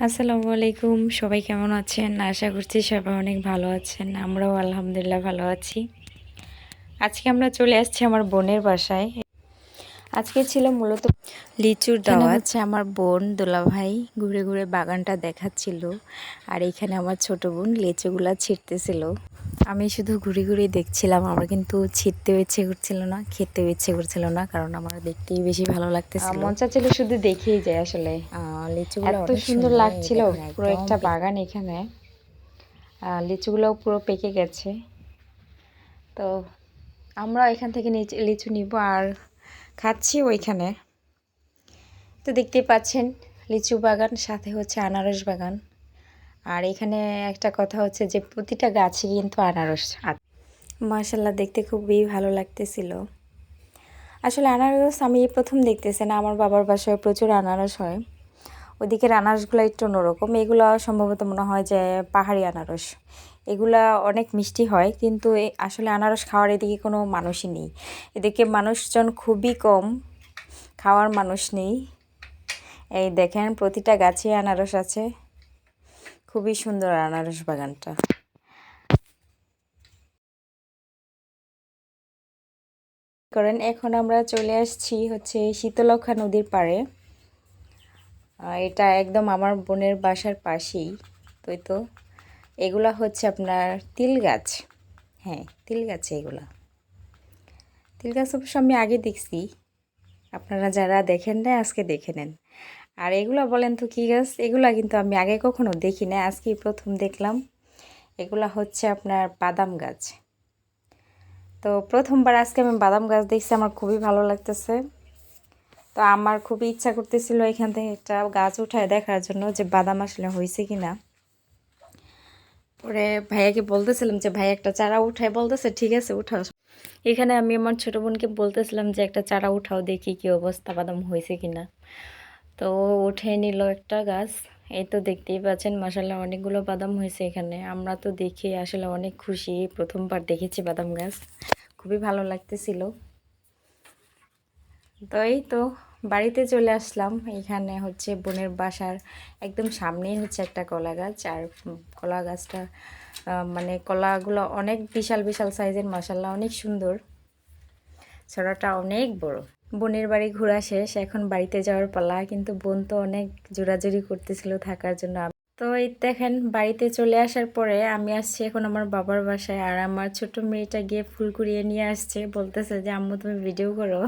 আসসালামু আলাইকুম সবাই কেমন আছেন? আশা করছি সবাই অনেক ভালো আছেন। আমরাও আলহামদুলিল্লাহ ভালো আছি। আজকে আমরা চলে আসছি আমার বোনের বাসায়। আজকে ছিল মূলত লিচুর দাওয়া হচ্ছে আমার বোন দোলাভাই ঘুরে ঘুরে বাগানটা দেখাচ্ছিল। আর এখানে আমার ছোট বোন লিচুগুলা ছিঁড়তেছিল। আমি শুধু ঘুরে ঘুরে দেখছিলাম আমার কিন্তু ছিঁড়তেও ইচ্ছে করছিল না খেতেও ইচ্ছে করছিল না কারণ আমার দেখতেই বেশি ভালো লাগতেছিল। মন চাচ্ছিল শুধু দেখেই যায় আসলে। লিচুগুলো এত সুন্দর লাগছিল পুরো একটা বাগান এখানে। আহ, লিচুগুলোও পুরো পেকে গেছে। তো আমরা এখান থেকে লিচু নিব আর খাচ্ছি ওইখানে। তো দেখতেই পাচ্ছেন লিচু বাগান সাথে হচ্ছে আনারস বাগান। আর এখানে একটা কথা হচ্ছে যে প্রতিটা গাছে কিন্তু আনারস মার্শাল্লাহ দেখতে খুবই ভালো লাগতেছিল। আসলে আনারস আমি প্রথম দেখতেছি না আমার বাবার বাসায় প্রচুর আনারস হয়। ওদিকের আনারসগুলো একটু অন্যরকম। এগুলো সম্ভবত মনে হয় যে পাহাড়ি আনারস। এগুলা অনেক মিষ্টি হয়, কিন্তু আসলে আনারস খাওয়ার এদিকে কোনো মানুষই নেই। এদিকে মানুষজন খুবই কম, খাওয়ার মানুষ নেই। এই দেখেন, প্রতিটা গাছে আনারস আছে। খুবই সুন্দর আনারস বাগানটা। করেন, এখন আমরা চলে আসছি হচ্ছে শীতলক্ষা নদীর পাড়ে। এটা একদম আমার বোনের বাসার পাশেই তো এই তো? এগুলা হচ্ছে আপনার তিল গাছ। হ্যাঁ তিল গাছ এগুলা। তিল গাছ অবশ্য আমি আগে দেখছি। আপনারা যারা দেখেন না আজকে দেখে নেন। আর এগুলা বলেন তো কী গাছ? এগুলা কিন্তু আমি আগে কখনো দেখি না আজকেই প্রথম দেখলাম। এগুলা হচ্ছে আপনার বাদাম গাছ। তো প্রথমবার আজকে আমি বাদাম গাছ দেখছি, আমার খুবই ভালো লাগতেছে। তো আমার খুবই ইচ্ছা করতেছিল এখান থেকে একটা গাছ উঠায় দেখার জন্য যে বাদাম আসলে হয়েছে কি না পরে ভাইয়াকে বলতেছিলাম যে, ভাই, একটা চারা উঠায়। বলতেছে, ঠিক আছে, উঠাও। এখানে আমি আমার ছোটো বোনকে বলতেছিলাম যে, একটা চারা উঠাও, দেখি কি অবস্থা, বাদাম হয়েছে কি না তো উঠে নিল একটা গাছ। এই তো দেখতেই পাচ্ছেন মাসাল্লাহ অনেকগুলো বাদাম হয়েছে এখানে। আমরা তো দেখে আসলে অনেক খুশি, প্রথমবার দেখেছি বাদাম গাছ। খুবই ভালো লাগতেছিল। তো এই তো বাড়িতে চলে আসলাম। এখানে হচ্ছে বোনের বাসার একদম সামনেই হচ্ছে একটা কলা গাছ। আর কলা গাছটা মানে কলাগুলো অনেক বিশাল বিশাল সাইজের মাসাল্লাহ অনেক সুন্দর। ছড়াটা অনেক বড়। বোনের বাড়ি ঘোরা শেষ, এখন বাড়িতে যাওয়ার পালা। কিন্তু বোন তো অনেক জোরাজুরি করতেছিল থাকার জন্য। তো এই দেখেন, বাড়িতে চলে আসার পরে আমি আসছি এখন আমার বাবার বাসায়। আর আমার ছোট মেয়েটা গিয়ে ফুল কুড়িয়ে নিয়ে আসছে। বলতেছে যে, আম্মু, তুমি ভিডিও করো।